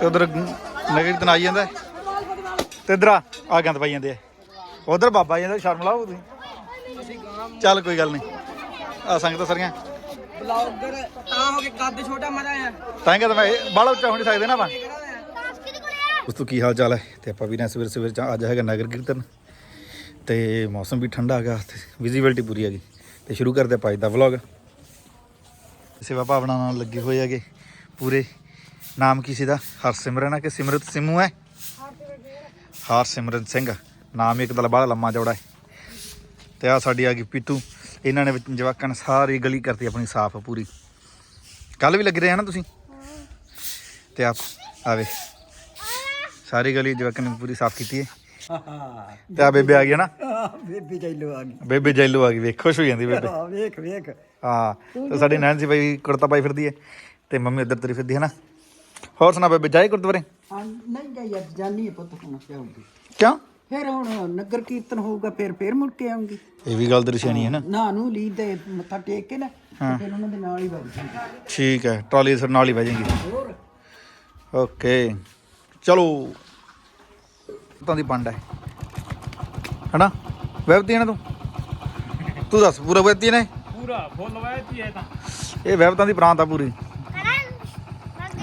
ਤੇ ਉਧਰ ਨਗਰ ਕੀਰਤਨ ਆਈ ਜਾਂਦਾ। ਹੈ। ਤੇ ਇਧਰ ਆ ਗੰਦ ਪਾਈ ਜਾਂਦੇ ਆ। ਉਧਰ ਬਾਬਾ ਜੀ ਸ਼ਰਮ ਲਾਓ ਤੁਸੀਂ। ਚੱਲ ਕੋਈ ਗੱਲ ਨਹੀਂ। ਆ ਸੰਗਤ ਸਾਰੀਆਂ। ਬਲੌਗਰ ਤਾਂ ਹੋ ਕੇ ਕੱਦ ਛੋਟਾ ਮਜ਼ਾ ਆ ਤਾਂ ਹੀ ਮੈਂ ਬਾਲਾ ਉੱਚਾ ਹੋ ਨਹੀਂ ਸਕਦੇ ਨਾ ਆਪਾਂ। ਉਸ ਤੋਂ ਕੀ ਹਾਲ ਚਾਲ ਹੈ? ਤੇ ਆਪਾਂ ਵੀ ਨਾ ਸਵੇਰ ਸਵੇਰ ਅੱਜ ਹੈਗਾ ਨਗਰ ਕੀਰਤਨ। ਤੇ ਮੌਸਮ ਵੀ ਠੰਡਾ ਹੈਗਾ, ਤੇ ਵਿਜ਼ਿਬਿਲਟੀ ਪੂਰੀ ਹੈਗੀ। ਤੇ ਸ਼ੁਰੂ ਕਰਦੇ ਆਪਾਂ ਅੱਜ ਦਾ ਵਲੌਗ ਸੇਵਾ ਭਾਵਨਾ ਨਾਲ ਲੱਗੇ ਹੋਏ ਹੈਗੇ ਪੂਰੇ। ਨਾਮ ਕੀ ਸੀ ਦਾ? ਹਰਸਿਮਰਨ ਹੈ ਕਿ ਸਿਮਰਤ ਸਿਮੂ ਹੈ? ਹਰਸਿਮਰਨ ਸਿੰਘ। ਨਾਮ ਇੱਕ ਤਾਂ ਬੜਾ ਲੰਮਾ ਚੌੜਾ ਹੈ। ਤੇ ਆ ਸਾਡੀ ਆ ਗਈ ਪੀਤੂ। ਇਹਨਾਂ ਨੇ ਜਵਾਕਾਂ ਨੇ ਸਾਰੀ ਗਲੀ ਕਰਤੀ ਆਪਣੀ ਸਾਫ਼ ਪੂਰੀ। ਕੱਲ ਵੀ ਲੱਗ ਰਹੇ ਆ ਨਾ ਤੁਸੀਂ? ਤੇ ਆਪ ਆਵੇ ਸਾਰੀ ਗਲੀ ਜਵਾਕਾਂ ਨੇ ਪੂਰੀ ਸਾਫ਼ ਕੀਤੀ ਹੈ। ਤੇ ਆ ਬੇਬੇ ਆ ਗਈ ਨਾ? ਬੇਬੀ ਜੈਲੋ ਆ ਗਈ। ਬੇਬੇ ਜੈਲੂ ਆ ਗਈ ਵੇਖ ਖੁਸ਼ ਹੋ ਜਾਂਦੀ ਬੇਬੇ। ਵੇਖ ਵੇਖ। ਹਾਂ ਤੇ ਸਾਡੀ ਨੈਨਸੀ ਬਾਈ ਕੁੜਤਾ ਪਾਈ ਫਿਰਦੀ ਹੈ। ਤੇ ਮੰਮੀ ਉਧਰ ਤਰੀ ਫਿਰਦੀ ਹੈ ਨਾ? ਹੋਰ ਸੁਣਾ ਬੇਬੇ ਜਾਈ ਗੁਰਦੁਆਰੇ? ਹਾਂ ਨਹੀਂ ਜਾਈ ਅੱਜ ਜਾਨੀ ਹੈ ਪੁੱਤ ਹੁਣ ਜਾਊਗੀ ਕਿਉਂ? ਫਿਰ ਹੁਣ ਨਗਰ ਕੀਰਤਨ ਹੋਊਗਾ ਫਿਰ ਫਿਰ ਮੁੜ ਕੇ ਆਉਂਗੀ। ਇਹ ਵੀ ਗੱਲ ਸਿਆਣੀ ਹੈ ਨਾ। ਨਾ ਨੂੰ ਲੀ ਦੇ ਮੱਥਾ ਟੇਕ ਕੇ ਨਾ ਤੇ ਫਿਰ ਉਹਨਾਂ ਦੇ ਨਾਲ ਹੀ ਵਗ ਜਾਊਗੀ। ਠੀਕ ਹੈ ਟਰਾਲੀ ਸਰ ਨਾਲ ਹੀ ਬਹਿ ਜਾਏਗੀ। ਹੋਰ? ਓਕੇ ਚਲੋ। ਤਾਂ ਦੀ ਪੰਡ ਹੈ। ਹਨਾ? ਵੈਬਤੀ ਹੈ ਨਾ ਤੂੰ? ਤੂੰ ਦੱਸ ਪੂਰਾ ਵੈਬਤੀ ਨੇ ਪੂਰਾ ਫੁੱਲ ਵੈਤੀ ਹੈ ਤਾਂ। ਇਹ ਵੈਬਤਾਂ ਦੀ ਪ੍ਰਾਂਤ ਆ ਪੂਰੀ।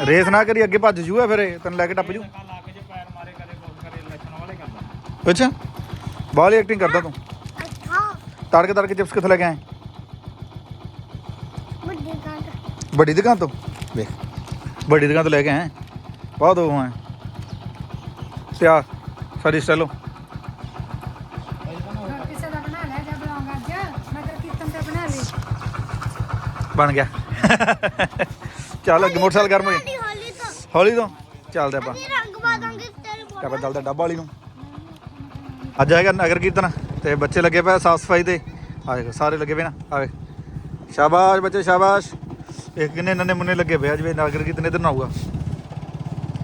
ਰੇਸ ਨਾ ਕਰੀ ਅੱਗੇ ਭੱਜ ਜੂਆ ਫਿਰ ਇਹ, ਤੈਨੂੰ ਲੈ ਕੇ ਟੱਪ ਜੂ। ਕੱਲ ਆ ਕੇ ਜੇ ਪੈਰ ਮਾਰੇ ਕਦੇ ਕੁਝ ਕਰੇ ਲੱਛਣ ਵਾਲੇ ਕਰਦਾ ਅੱਛਾ। ਬਾਹਲੀ ਐਕਟਿੰਗ ਕਰਦਾ ਤੂੰ। ਤੜਕੇ ਤੜਕੇ ਚਿਪਸ ਕਿੱਥੋਂ ਲੈ ਕੇ ਆਏ? ਵੱਡੀ ਦੁਕਾਨ ਤੋਂ। ਵੇਖ ਵੱਡੀ ਦੁਕਾਨ ਤੋਂ ਲੈ ਕੇ ਆਏ। ਬਹੁਤ ਉਹ ਹੈ ਤੇ ਆ ਸਾਡੀ ਸਟੈਲੋ ਕਿਸੇ ਦਾ ਬਣਾ ਲਿਆ ਜਾਂ ਬਲੌਗ ਅੱਜ ਨਗਰ ਕੀਰਤਨ ਤੇ ਬਣਾ ਲਈ। ਬਣ ਗਿਆ। ਚੱਲ ਅੱਗੇ ਮੋਟਰਸਾਈਕਲ ਗਰਮ ਹੋ ਜਾ ਹੌਲੀ ਤੋਂ ਚੱਲਦੇ ਆਪਾਂ। ਅਸੀਂ ਰੰਗ ਤੇਰੇ ਤੇ ਆਪਾਂ ਚੱਲਦੇ ਡੱਬਾ ਵਾਲੀ ਨੂੰ। ਅੱਜ ਹੈਗਾ ਨਗਰ ਕੀਰਤਨ ਤੇ ਬੱਚੇ ਲੱਗੇ ਪਏ ਸਾਫ਼ ਸਫ਼ਾਈ ਤੇ। ਆ ਦੇਖੋ ਸਾਰੇ ਲੱਗੇ ਪਏ ਨਾ ਆਵੇ ਸ਼ਾਬਾਸ਼ ਬੱਚੇ ਸ਼ਾਬਾਸ਼। ਇੱਕ ਕਿੰਨੇ ਨੰਨੇ ਮੁੰਨੇ ਲੱਗੇ ਪਏ ਆ ਜਿਵੇਂ ਨਗਰ ਕੀਰਤਨ ਇਧਰ ਨਾ ਆਊਗਾ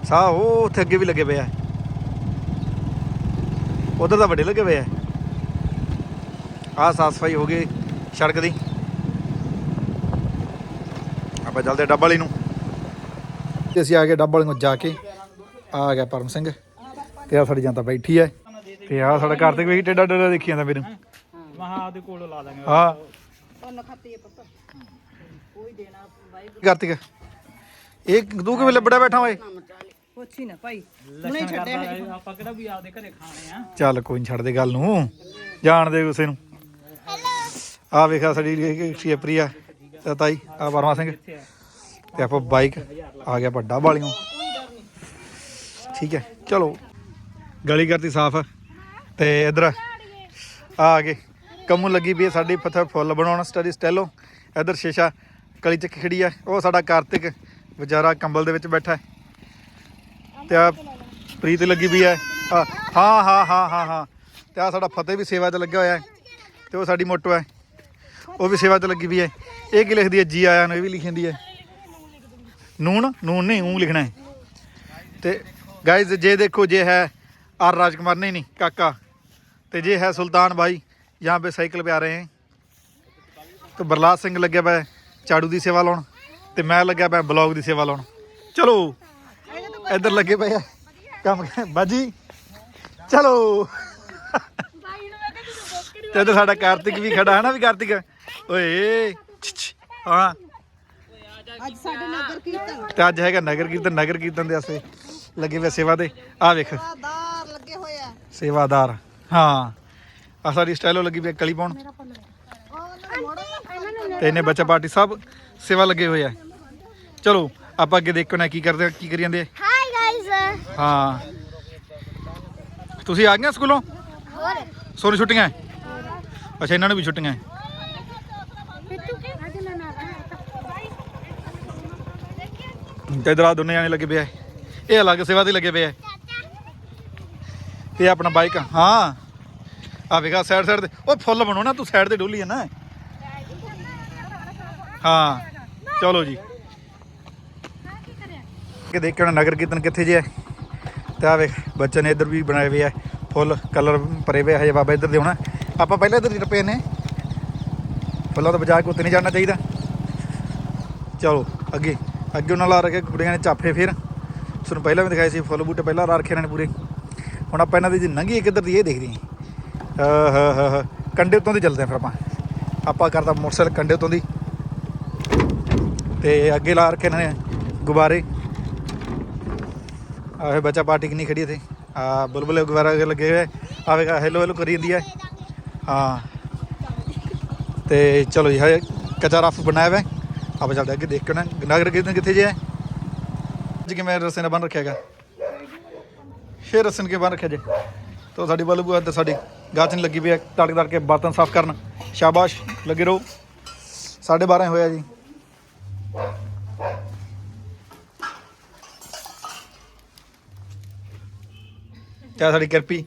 ਸਾਹ ਉਹ ਉੱਥੇ ਅੱਗੇ ਵੀ ਲੱਗੇ ਪਏ ਆ। ਉਧਰ ਤਾਂ ਵੱਡੇ ਲੱਗੇ ਪਏ ਆ। ਆਹ ਸਾਫ਼ ਸਫ਼ਾਈ ਹੋ ਗਈ ਸੜਕ ਦੀ। ਆਪਾਂ ਚੱਲਦੇ ਆ ਡੱਬਾ ਵਾਲੀ ਨੂੰ। ਤੇ ਅਸੀਂ ਆ ਗਏ ਡੱਬਾ ਵਾਲੀ ਨੂੰ ਜਾ ਕੇ। ਆ ਗਿਆ ਪਰਮ ਸਿੰਘ ਤੇ ਆ ਸਾਡੀ ਜਨਤਾ ਬੈਠੀ ਐ ਤੇ ਆ ਸਾਡਾ ਘਰ ਤੇ ਕੋਈ ਟੇਡਾ ਟੇਡਾ ਦੇਖੀ ਜਾਂਦਾ ਮੈਨੂੰ ਮਹਾ ਉਹਦੇ ਕੋਲ ਲਾ ਦਾਂਗੇ। ਹਾਂ। ਉਹਨ ਖਾਤੀ ਹੈ ਪੁੱਤ। ਕੋਈ ਦੇਣਾ ਵਾਈ ਕਾਰਤਿਕ ਇਹ ਤੂੰ ਕਿਵੇਂ ਲੱਭੜਾ ਬੈਠਾ ਓਏ? ਪੁੱਛੀ ਨਾ ਭਾਈ। ਲੱਛਣ ਕਰਦਾ ਰਹੇ, ਆਪਾਂ ਕਿਹੜਾ ਵੀ ਆਪਦੇ ਘਰੇ ਖਾਣੇ ਆ? ਚੱਲ ਕੋਈ ਨਹੀਂ ਛੱਡ ਦੇ ਗੱਲ ਨੂੰ। ਜਾਣ ਦੇ ਉਸੇ ਨੂੰ। ਆ ਵੇਖਾ ਸਾਡੀ ਸ਼ੇਪਰੀਆ ਤਾਈ ਆ ਵਰਮਾ ਸਿੰਘ। ਤੇ ਆਪਾਂ ਬਾਈਕ ਆ ਗਿਆ ਵੱਡਾ ਵਾਲੀਆਂ। ਠੀਕ ਹੈ, ਚਲੋ। ਗਲੀ ਕਰਤੀ ਸਾਫ਼। ਤੇ ਇਧਰ ਆ। ਗਏ ਕੰਮੂ ਲੱਗੀ ਵੀ ਹੈ ਸਾਡੀ ਪੱਥਰ ਫੁੱਲ ਬਣਾਉਣ ਸਟੱਡੀ ਸਟੈਲੋ ਇਧਰ ਸ਼ੀਸ਼ਾ ਕਲੀ 'ਚ ਖੜੀ ਆ। ਉਹ ਸਾਡਾ ਕਾਰਤਿਕ ਵਿਚਾਰਾ ਕੰਬਲ ਦੇ ਵਿੱਚ ਬੈਠਾ ਹੈ। ਤੇ ਆ ਪ੍ਰੀਤ ਲੱਗੀ ਵੀ ਹੈ। ਹਾਂ ਹਾਂ ਹਾਂ ਹਾਂ ਹਾਂ। ਤੇ ਆ ਸਾਡਾ ਫਤਿਹ ਵੀ ਸੇਵਾ 'ਚ ਲੱਗਿਆ ਹੋਇਆ ਹੈ। ਤੇ ਉਹ ਸਾਡੀ ਮੋਟੋ ਹੈ। ਉਹ ਵੀ ਸੇਵਾ 'ਚ ਲੱਗੀ ਵੀ ਹੈ। ਇਹ ਕੀ ਲਿਖਦੀ ਹੈ? ਜੀ ਆਇਆਂ ਨੂੰ ਇਹ ਵੀ ਲਿਖੀ ਜਾਂਦੀ ਹੈ। ਨੂਨ ਨੂਨ ਨਹੀਂ ਉਹ ਲਿਖਣਾ ਹੈ ਤੇ ਗਾਇਜ਼ ਜੇ ਦੇਖੋ ਜੇ ਹੈ ਆਰ राजकुमार नहीं नहीं काका ਤੇ ਜੇ ਹੈ ਸੁਲਤਾਨ ਭਾਈ यहाँ पे साइकिल पे आ रहे हैं तो ਬਰਲਾਤ ਸਿੰਘ ਲੱਗਿਆ ਪਿਆ ਹੈ ਝਾੜੂ ਦੀ ਸੇਵਾ ਲਾਉਣ ਤੇ ਮੈਂ ਲੱਗਿਆ ਪਿਆ ਬਲੌਗ ਦੀ ਸੇਵਾ ਲਾਉਣ ਚਲੋ ਇੱਧਰ ਲੱਗੇ ਪਏ ਆ ਕੰਮ ਬਾਜੀ ਚਲੋ ਤੇ ਇੱਧਰ ਸਾਡਾ ਕਾਰਤਿਕ ਵੀ ਖੜਾ ਹੈ ਨਾ ਵੀ ਕਾਰਤਿਕ ਓਏ ਛ, ਛ, ਹਾਂ ਅੱਜ ਸਾਡੇ ਨਗਰ ਕੀਰਤਨ। ਤੇ ਅੱਜ ਹੈਗਾ ਨਗਰ ਕੀਰਤਨ ਨਗਰ ਕੀਰਤਨ ਦੇ ਵਾਸਤੇ ਲੱਗੇ ਹੋਏ ਸੇਵਾ ਦੇ। ਆ ਵੇਖ। ਦਾਰ ਲੱਗੇ ਹੋਏ ਆ। ਸੇਵਾਦਾਰ ਹਾਂ। ਆ ਸਾਡੀ ਸਟਾਈਲੋ ਲੱਗੀ ਵੀ ਕਲੀ ਪਾਉਣ। ਤੇ ਇਹਨੇ ਬੱਚਾ ਪਾਰਟੀ ਸਭ ਸੇਵਾ ਲੱਗੇ ਹੋਏ ਆ। ਚਲੋ ਆਪਾਂ ਅੱਗੇ ਦੇਖੋ ਨਾ ਕੀ ਕਰਦੇ ਆ, ਕੀ ਕਰੀ ਜਾਂਦੇ ਆ। ਹਾਈ ਗਾਇਸ ਹਾਂ। ਤੁਸੀਂ ਆ ਗਏ ਸਕੂਲੋਂ? ਹੋਰ। ਸੋਨੂੰ ਛੁੱਟੀਆਂ? ਹੈ? ਅੱਛਾ ਇਹਨਾਂ ਨੂੰ ਵੀ ਛੁੱਟੀਆਂ। ਹੈ। ਅੱਜ ਮੈਂ ਨਾ ਤੇ ਇਧਰ ਆ ਦੋਨੇ ਜਾਣੇ ਲੱਗੇ ਪਏ ਇਹ ਅਲੱਗ ਸੇਵਾ ਤੇ ਲੱਗੇ ਪਏ ਆ। ਇਹ ਆਪਣਾ ਬਾਈਕ ਹਾਂ। ਆ ਵੇਖਾ ਸਾਈਡ ਸਾਈਡ ਤੇ। ਉਹ ਫੁੱਲ ਬਣੋ ਨਾ, ਤੂੰ ਸਾਈਡ ਤੇ ਡੋਲੀ ਹੈ ਨਾ। ਹਾਂ। ਚਲੋ ਜੀ। ਕਿ ਦੇਖ ਕੇ ਨਗਰ ਕੀਰਤਨ ਕਿੱਥੇ ਜੇ ਹੈ ਤੇ ਆ ਵੇਖ, ਬੱਚੇ ਨੇ ਇੱਧਰ ਵੀ ਬਣਾਏ ਹੋਏ ਆ। ਫੁੱਲ ਕਲਰ ਭਰੇ ਹੋਏ ਹਜੇ ਬਾਬਾ ਇੱਧਰ ਦੇ ਹੋਣਾ। ਆਪਾਂ ਪਹਿਲਾਂ ਇੱਧਰ ਹੀ ਨੇ। ਫੁੱਲਾਂ ਤੋਂ ਬਜਾ ਕੇ ਉੱਤੇ ਨਹੀਂ ਜਾਣਾ ਚਾਹੀਦਾ। ਚਲੋ, ਅੱਗੇ। ਅੱਗੇ ਉਹਨਾਂ ਲਾ ਰੱਖੇ ਕੁੜੀਆਂ ਨੇ ਚਾਫੇ ਫਿਰ। ਤੁਹਾਨੂੰ ਪਹਿਲਾਂ ਵੀ ਦਿਖਾਏ ਸੀ, ਫੁੱਲ ਬੂਟੇ ਪਹਿਲਾਂ ਲਾ ਰੱਖੇ ਇਹਨਾਂ ਨੇ ਪੂਰੇ। ਹੁਣ ਆਪਾਂ ਇਹਨਾਂ ਦੀ ਜੇ ਨੰਗੀ ਕਿੱਧਰ ਦੀ, ਇਹ ਦੇਖਦੇ ਹਾਂ ਹਾਂ ਹਾਂ ਹਾਂ। ਕੰਡੇ ਉੱਤੋਂ ਦੀ ਚੱਲਦੇ ਹਾਂ ਫਿਰ ਆਪਾਂ। ਆਪਾਂ ਕਰਦਾ ਮੋਟਰਸਾਈਕਲ ਕੰਡੇ ਉੱਤੋਂ ਦੀ। ਤੇ ਅੱਗੇ ਲਾ ਰੱਖੇ ਇਹਨਾਂ ਨੇ ਗੁਬਾਰੇ। ਆਹ ਬੱਚਾ ਪਾਰਟੀ ਕਿੰਨੀ ਖੜੀ ਇੱਥੇ। ਆ ਬੁਲਬੁਲੇ ਗੁਬਾਰਾ ਲੱਗੇ ਹੋਏ ਆਵੇਗਾ ਹੈਲੋ ਹੈਲੋ ਕਰੀ ਜਾਂਦੀ ਹੈ ਹਾਂ। ਤੇ ਚਲੋ ਜੀ ਹਜੇ ਕਚਾ ਰਫ ਬਣਾਇਆ ਹੋਇਆ ਆਪਾਂ ਚੱਲਦੇ ਅੱਗੇ ਦੇਖ ਕੇ ਨਾ, ਨਗਰ ਕੀਰਤਨ ਕਿੱਥੇ ਜੇ ਹੈ? ਅੱਜ ਕਿਵੇਂ ਰਸਤੇ ਨਾਲ ਬੰਨ ਰੱਖਿਆ ਹੈਗਾ? ਇਹ ਰਸਨ ਕੇ ਬੰਨ ਰੱਖਿਆ ਜੇ? ਤੋ ਸਾਡੀ ਬਲਬੂ ਅੰਦਰ ਸਾਡੀ ਗਾਚ ਨਹੀਂ ਲੱਗੀ ਪਈ ਹੈ, ਤੜਕ ਤੜ ਕੇ ਬਰਤਨ ਸਾਫ਼ ਕਰਨ। ਸ਼ਾਬਾਸ਼, ਲੱਗੇ ਰਹੋ। 12:30 ਹੋਇਆ ਜੀ। ਕਿਆ ਸਾਡੀ ਕਿਰਪੀ?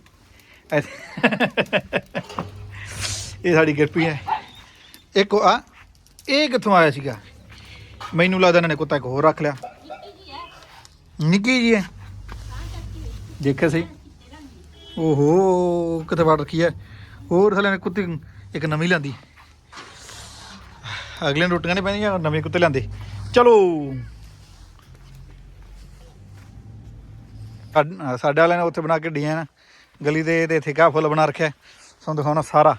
ਇਹ ਸਾਡੀ ਕਿਰਪੀ ਹੈ। ਇੱਕ ਉਹ ਆ, ਇਹ ਕਿੱਥੋਂ ਆਇਆ ਸੀਗਾ? ਮੈਨੂੰ ਲੱਗਦਾ ਇਹਨਾਂ ਨੇ ਕੁੱਤਾ ਇੱਕ ਹੋਰ ਰੱਖ ਲਿਆ। ਨਿੱਕੀ ਜੀ ਹੈ। ਦੇਖਿਆ ਸਹੀ? ਓਹੋ ਕਿੱਥੇ ਵੜ ਰੱਖੀ ਹੈ। ਹੋਰ ਥਲੇ ਨੇ ਕੁੱਤੇ ਇੱਕ ਨਵੀਂ ਲਿਆਂਦੀ। ਅਗਲੇ ਨੂੰ ਰੋਟੀਆਂ ਨਹੀਂ ਪੈਣੀਆਂ ਨਵੇਂ ਕੁੱਤੇ ਲਿਆਂਦੇ। ਚਲੋ। ਸਾਡ- ਵਾਲਿਆਂ ਨੇ ਉੱਥੇ ਬਣਾ ਕੇ ਡਿਜ਼ਾਈਨ ਗਲੀ ਦੇ ਤੇ ਇੱਥੇ ਕਾ ਫੁੱਲ ਬਣਾ ਰੱਖਿਆ। ਤੁਹਾਨੂੰ ਦਿਖਾਉਣਾ ਸਾਰਾ।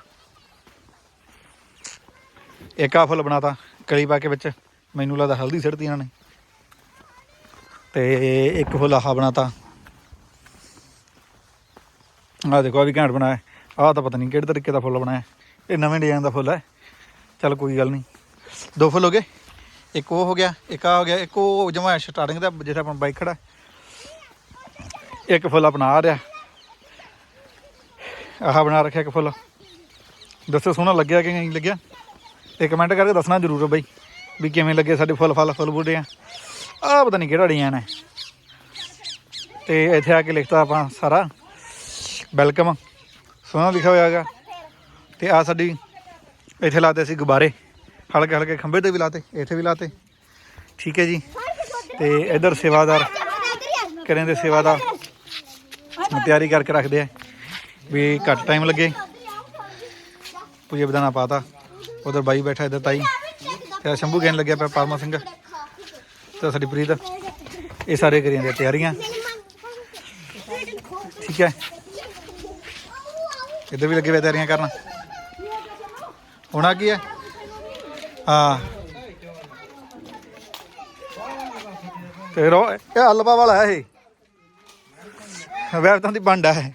ਇੱਕ ਆ ਫੁੱਲ ਬਣਾਤਾ ਕਲੀ ਪਾ ਕੇ ਵਿੱਚ। ਮੈਨੂੰ ਲੱਗਦਾ ਹਲਦੀ ਸਿੱਟਦੀ ਇਹਨਾਂ ਨੇ। ਤੇ ਇੱਕ ਫੁੱਲ ਆਹ ਬਣਾਤਾ। ਆਹ ਦੇਖੋ ਆ ਵੀ ਘੈਂਟ ਬਣਾਇਆ। ਆਹ ਤਾਂ ਪਤਾ ਨਹੀਂ ਕਿਹੜੇ ਤਰੀਕੇ ਦਾ ਫੁੱਲ ਬਣਾਇਆ। ਇਹ ਨਵੇਂ ਡਿਜ਼ਾਈਨ ਦਾ ਫੁੱਲ ਹੈ। ਚੱਲ ਕੋਈ ਗੱਲ ਨਹੀਂ ਦੋ ਫੁੱਲ ਹੋ ਗਏ। ਇੱਕ ਉਹ ਹੋ ਗਿਆ, ਇੱਕ ਆ ਹੋ ਗਿਆ, ਇੱਕ ਉਹ ਜਮਾ ਸਟਾਰਟਿੰਗ ਦਾ ਜਿਹੜਾ ਆਪਣਾ ਬਾਈਕ ਖੜਾ। ਇੱਕ ਫੁੱਲ ਆਪਣਾ ਆ ਰਿਹਾ। ਆਹ ਬਣਾ ਰੱਖਿਆ ਇੱਕ ਫੁੱਲ। ਦੱਸੋ, ਸੋਹਣਾ ਲੱਗਿਆ ਕਿ ਨਹੀਂ ਲੱਗਿਆ? ਤੇ ਕਮੈਂਟ ਕਰਕੇ ਦੱਸਣਾ ਜ਼ਰੂਰ ਬਾਈ। ਵੀ ਕਿਵੇਂ ਲੱਗੇ ਸਾਡੇ ਫੁੱਲ ਫਲ, ਫੁੱਲ ਬੂਟੇ ਆ। ਆਹ ਪਤਾ ਨਹੀਂ ਕਿਹੜਾ ਡਿਜ਼ਾਈਨ ਹੈ ਤੇ ਇੱਥੇ ਆ ਕੇ ਲਿਖਤਾ ਆਪਾਂ ਸਾਰਾ। ਵੈਲਕਮ ਸੋਹਣਾ ਲਿਖਿਆ ਹੋਇਆ ਹੈਗਾ। ਤੇ ਆ ਸਾਡੀ ਇੱਥੇ ਲਾਤੇ ਸੀ ਗੁਬਾਰੇ। ਹਲਕੇ ਹਲਕੇ ਖੰਭੇ ਤੇ ਵੀ ਲਾਤੇ, ਇੱਥੇ ਵੀ ਲਾਤੇ। ਠੀਕ ਹੈ ਜੀ। ਤੇ ਇਧਰ ਸੇਵਾਦਾਰ ਕਰੇ ਦੇ ਸੇਵਾਦਾਰ ਤਿਆਰੀ ਕਰਕੇ ਰੱਖਦੇ ਆ। ਵੀ ਘੱਟ ਟਾਈਮ ਲੱਗੇ। ਪੂਜਾ ਬਦਾਨਾ ਪਾਤਾ। ਉਧਰ ਬਾਈ ਬੈਠਾ ਇੱਧਰ ਤਾਈ। ਤੇ ਸ਼ੰਭੂ ਕਹਿਣ ਲੱਗਿਆ ਪਿਆ ਪਰਮਾ ਸਿੰਘ। ਤੇ ਸਾਡੀ ਪ੍ਰੀਤ, ਇਹ ਸਾਰੇ ਕਰੀ ਜਾਂਦੇ ਤਿਆਰੀਆਂ। ਠੀਕ ਹੈ। ਇੱਧਰ ਵੀ ਲੱਗੇ ਹੋਏ ਤਿਆਰੀਆਂ ਕਰਨ। ਹੋਣਾ ਕੀ ਹੈ? ਹਾਂ। ਤੇ ਰੋ, ਇਹ ਹਲਵਾ ਵਾਲਾ ਹੈ ਇਹ। ਵੈਬ ਤਾਂ ਦੀ ਬੰਡ ਹੈ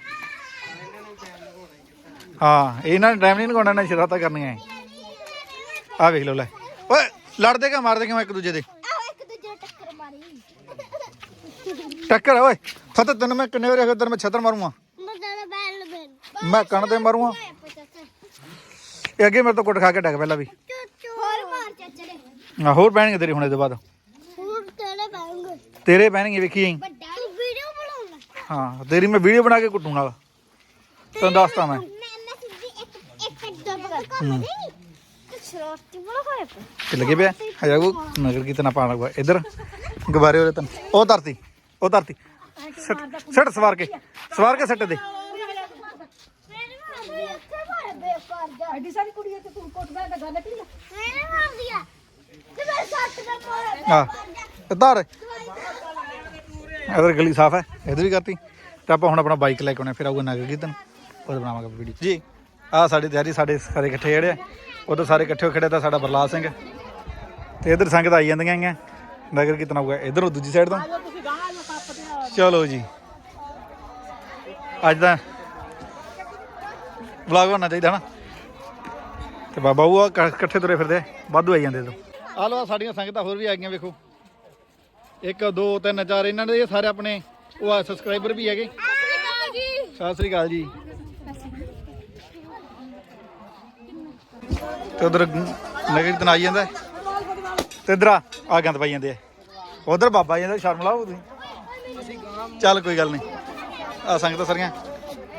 ਹਾਂ, ਇਹਨਾਂ ਨੇ ਟਾਈਮ ਨਹੀਂ ਲਗਾਉਣਾ ਨਾ ਸ਼ਰਾਰਤਾਂ ਕਰਨੀਆਂ ਆ ਵੇਖ ਲਓ ਲੈ। ਓਏ ਲੜਦੇ ਕਿਉਂ ਮਾਰਦੇ ਕਿਉਂ ਇੱਕ ਦੂਜੇ ਦੇ? ਆਹ ਇੱਕ ਦੂਜੇ ਨੂੰ ਟੱਕਰ ਮਾਰੀ। ਟੱਕਰ ਓਏ ਫਤਿਹ ਤੈਨੂੰ ਮੈਂ ਕਿੰਨੇ ਵਾਰੀ ਆਖਿਆ ਤੈਨੂੰ ਮੈਂ ਛੱਤਰ ਮਾਰੂੰਗਾ? ਮਦਾਂ ਦਾ ਬੈਲ ਬੈਲ ਮੈਂ ਕਣ ਤੇ ਮਾਰੂੰਗਾ। ਇਹ ਅੱਗੇ ਮੇਰੇ ਤੋਂ ਕੁੱਟ ਖਾ ਕੇ ਡੱਗ ਪਹਿਲਾਂ ਵੀ। ਹੋਰ ਮਾਰ ਚਾਚਾ ਦੇ। ਆ ਹੋਰ ਪੈਣਗੇ ਤੇਰੇ ਹੁਣ ਇਹਦੇ ਬਾਅਦ। ਹੋਰ ਤੇਰੇ ਬਾਂਗੇ ਤੇਰੇ ਪੈਣਗੇ ਵੇਖੀ ਜਾਈਂ। ਵੱਡਾ। ਵੀਡੀਓ ਬਣਾਉਣਾ ਹਾਂ ਤੇਰੀ ਮੈਂ ਵੀਡੀਓ ਬਣਾ ਕੇ ਕੁੱਟੂ ਨਾਲ। ਤੈਨੂੰ ਦੱਸਤਾ ਮੈਂ। ਮੈਂ ਮੈਂ ਸਿੱਧੀ ਇੱਕ ਇੱਕ ਦਬ ਕਰ। ਨਹੀਂ ਤੇ ਸ਼ਰਾਰਤੀ ਬੜਾ ਹੋਇਆ ਪਿਆ ਤੇ ਲੱਗੇ ਪਿਆ? ਹਜਾ ਕੋ ਨਗਰ ਕੀਰਤਨ ਪਾਣ ਲਗਵਾ ਇੱਧਰ। ਗੁਬਾਰੇ ਉਹਦੇ ਤਨ ਉਹ ਧਰਤੀ ਉਹ ਧਰਤੀ। ਸੱਟ ਸੱਟ ਸਵਾਰ ਕੇ ਸਵਾਰ ਕੇ ਸੱਟ ਦੇ। ਐਡੀ ਸਾਰੀ ਕੁੜੀਆਂ ਤੇ ਤੂੰ ਕੋਟਦਾ ਤਾਂ ਗੱਲ ਕੀ ਮੇਰੇ ਮਾਰ ਦਿਆ ਤੇ ਮੈਂ ਸੱਟ ਦਾ ਮਾਰ ਆ। ਧਰ। ਇਧਰ ਗਲੀ ਸਾਫ਼ ਹੈ ਇਧਰ ਵੀ ਕਰਤੀ। ਤੇ ਆਪਾਂ ਹੁਣ ਆਪਣਾ ਬਾਈਕ ਲੈ ਕੇ ਆਉਣਾ ਫਿਰ ਆਊਗਾ ਨਗਰ ਕੀਰਤਨ। ਉਹਦੇ ਬਣਾਵਾਂਗੇ ਵੀਡੀਓ ਜੀ ਆ ਸਾਡੀ ਤਿਆਰੀ ਸਾਡੇ ਸਾਰੇ ਇਕੱਠੇ ਜਿਹੜੇ ਆ। ਉਧਰ ਸਾਰੇ ਇਕੱਠੇ ਹੋ ਖੜੇ ਤਾਂ ਸਾਡਾ ਬਰਲਾਲ ਸਿੰਘ ਤੇ ਇਧਰ ਸੰਗਤ ਆਈ ਜਾਂਦੀਆਂ ਹੈਗੀਆਂ। ਨਗਰ ਕੀਰਤਨ ਆਊਗਾ। ਇਧਰੋਂ ਦੂਜੀ ਸਾਈਡ ਤੋਂ। ਚਲੋ ਜੀ। ਅੱਜ ਦਾ ਵਲੌਗ ਹੋਣਾ ਚਾਹੀਦਾ ਨਾ ਤੇ ਬਾਬਾ ਉਹ ਆ ਇਕੱਠੇ ਤੁਰੇ ਫਿਰਦੇ ਆ, ਵਾਧੂ ਆਈ ਜਾਂਦੇ ਤੋਂ ਆ ਲੋ ਸਾਡੀਆਂ ਸੰਗਤਾਂ ਹੋਰ ਵੀ ਆ ਗਈਆਂ ਵੇਖੋ। ਇੱਕ ਦੋ ਤਿੰਨ ਚਾਰ ਇਹਨਾਂ ਦੇ ਸਾਰੇ ਆਪਣੇ ਉਹ ਆ ਸਬਸਕ੍ਰਾਈਬਰ ਵੀ ਹੈਗੇ। ਸਤਿ ਸ੍ਰੀ ਅਕਾਲ ਜੀ। ਤੇ ਉਧਰ ਨਗਰ ਕੀਰਤਨ ਆਈ ਜਾਂਦਾ। ਤੇ ਇਧਰ ਆ ਆ ਗੰਦ ਪਾਈ ਜਾਂਦੇ ਆ। ਉਧਰ ਬਾਬਾ ਜੀ ਦਾ ਸ਼ਰਮ ਲਾਓ ਤੁਸੀਂ। ਚੱਲ ਕੋਈ ਗੱਲ ਨਹੀਂ। ਆ ਸੰਗਤਾਂ ਸਾਰੀਆਂ।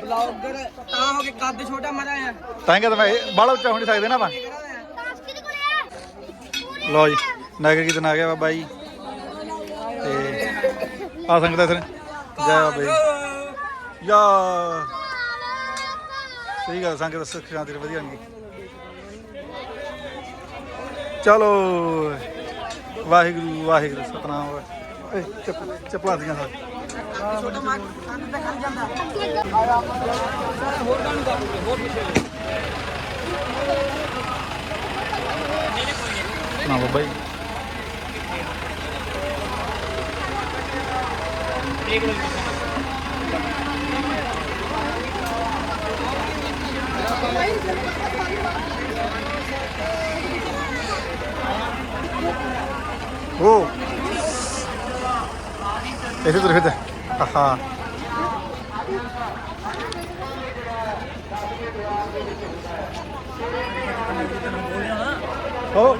ਬਲੌਗਰ ਤਾਂ ਹੋ ਕੇ ਕੱਦ ਛੋਟਾ ਮਰਾ ਆ ਤਾਂ ਮੈਂ ਬਾਲਾ ਉੱਚਾ ਹੋ ਨਹੀਂ ਸਕਦੇ ਨਾ ਆਪਾਂ। ਲੋ ਜੀ ਨਗਰ ਕੀਰਤਨ ਆ ਗਿਆ ਬਾਬਾ ਜੀ। ਤੇ ਆ ਸੰਗਤਾਂ ਸਰ ਜੈ ਬਾਬਾ ਜੀ। ਯਾ। ਸਹੀ ਗੱਲ ਸੰਗਤ ਸੁੱਖ ਸ਼ਾਂਤੀ ਵਧੀਆ ਹੋਣਗੇ ਚਲੋ ਵਾਹਿਗੁਰੂ ਵਾਹਿਗੁਰੂ ਸਤਨਾਮ। ਵਾਹਿ- ਓਏ ਚੱਪ ਚੱਪਲਾਂ ਦੀਆਂ ਸਰ ਨਾ ਬਾਬਾ ਜੀ। ओ Ese tuh kita. Haha. ਹੋ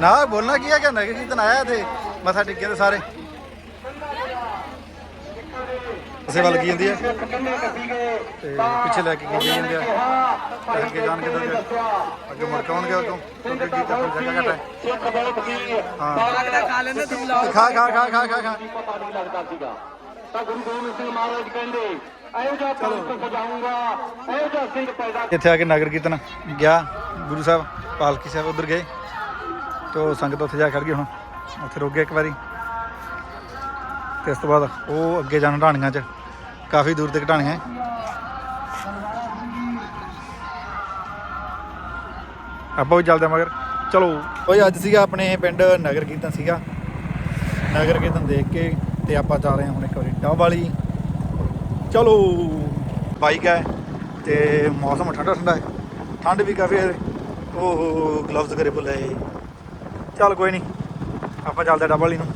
ਨਾ, ਬੋਲਣਾ ਕੀ ਆ ਕਿ ਨਗਰ ਕੀਰਤਨ ਆਇਆ ਤੇ ਮੱਥਾ ਟੇਕਿਆ ਤੇ ਸਾਰੇ ਕਿਸੇ ਵੱਲ ਕੀ ਜਾਂਦੀ ਹੈ ਤੇ ਪਿੱਛੇ ਲੈ ਕੇ ਕੀ ਜਾਂਦੇ ਆ? ਤੇ ਅੱਗੇ ਜਾਣ ਕੇ ਦੋਗੇ ਅੱਗੇ ਮੁੜ ਕੇ ਆਉਣਗੇ ਅੱਗੋਂ। ਕਿਉਂਕਿ ਕੀ ਤਾਂ ਜਗ੍ਹਾ ਘੱਟ ਹੈ। ਹਾਂ। ਖਾ ਲੈਂਦੇ ਤੁਸੀਂ ਲਾਓ ਖਾ ਖਾ ਖਾ ਖਾ ਖਾ। ਖਾ ਪਤਾ ਨਹੀਂ ਲੱਗਦਾ ਸੀਗਾ ਤਾਂ ਗੁਰੂ ਗੋਬਿੰਦ ਸਿੰਘ ਮਹਾਰਾਜ ਕਹਿੰਦੇ ਇਹੋ ਜਿਹਾ ਪੰਥ ਸਜਾਊਂਗਾ ਇਹੋ ਜਿਹਾ ਸਿੰਘ ਪੈਦਾ ਇੱਥੇ ਆ ਕੇ ਨਗਰ ਕੀਰਤਨ ਗਿਆ। ਗੁਰੂ ਸਾਹਿਬ ਪਾਲਕੀ ਸਾਹਿਬ ਉਧਰ ਗਏ। ਤੇ ਸੰਗਤ ਉੱਥੇ ਜਾ ਕੇ ਖੜ ਗਈ ਹੁਣ। ਉੱਥੇ ਰੁਕ ਗਏ ਇੱਕ ਵਾਰੀ। ਤੇ ਇਸ ਤੋਂ ਬਾਅਦ ਉਹ ਅੱਗੇ ਜਾਣ ਢਾਣੀਆਂ 'ਚ। ਕਾਫੀ ਦੂਰ ਤੱਕ ਘਟਾਣੇ ਹੈ। ਆਪਾਂ ਵੀ ਚੱਲਦੇ ਹਾਂ ਮਗਰ। ਚਲੋ। ਓਏ, ਅੱਜ ਸੀਗਾ ਆਪਣੇ ਪਿੰਡ ਨਗਰ ਕੀਰਤਨ ਸੀਗਾ। ਨਗਰ ਕੀਰਤਨ ਦੇਖ ਕੇ ਤੇ ਆਪਾਂ ਜਾ ਰਹੇ ਹਾਂ ਹੁਣ ਇੱਕ ਵਾਰੀ ਡੱਬ ਵਾਲੀ। ਚਲੋ। ਬਾਈਕ ਹੈ ਤੇ ਮੌਸਮ ਠੰਡਾ ਠੰਡਾ ਹੈ। ਠੰਡ ਵੀ ਕਾਫੀ ਹੈ। ਓਹੋ ਗਲਵਜ਼ ਕਰੇ ਭੁੱਲੇ। ਚੱਲ ਕੋਈ ਨਹੀਂ, ਆਪਾਂ ਚੱਲਦੇ ਡੱਬ ਵਾਲੀ ਨੂੰ।